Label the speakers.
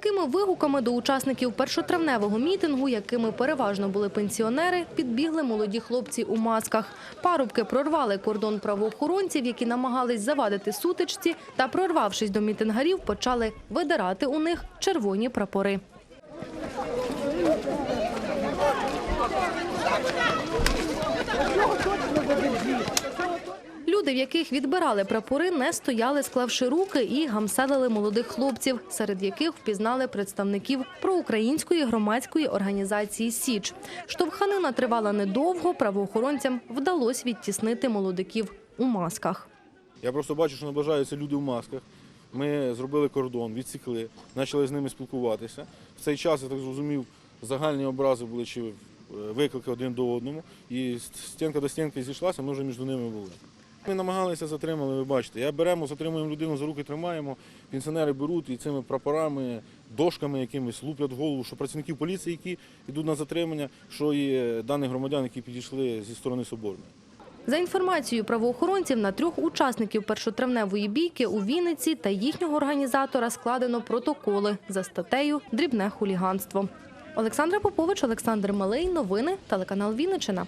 Speaker 1: такими вигуками до учасників першотравневого мітингу, якими переважно були пенсіонери, підбігли молоді хлопці у масках. Парубки прорвали кордон правоохоронців, які намагались завадити сутичці, та, прорвавшись до мітингарів, почали видирати у них червоні прапори. Люди, в яких відбирали прапори, не стояли, склавши руки і гамселили молодих хлопців, серед яких впізнали представників проукраїнської громадської організації Січ. Штовханина тривала недовго. Правоохоронцям вдалося відтіснити молодиків у масках.
Speaker 2: Я просто бачу, що наближаються люди в масках. Ми зробили кордон, відсікли, почали з ними спілкуватися. В цей час, я так зрозумів, загальні образи були чи е, виклики один до одному. І стінка до стінки зійшлася, ми вже між ними були. Ми намагалися затримали, ви бачите. Я беремо, затримуємо людину за руки, тримаємо. Пенсіонери беруть і цими прапорами, дошками якимись луплять в голову, що працівників поліції, які йдуть на затримання, що і е, даних громадян, які підійшли зі сторони Соборної.
Speaker 1: За інформацією правоохоронців, на трьох учасників першотравневої бійки у Вінниці та їхнього організатора складено протоколи за статтею «Дрібне хуліганство». Олександра Попович, Олександр Малий. Новини. Телеканал Вінниччина.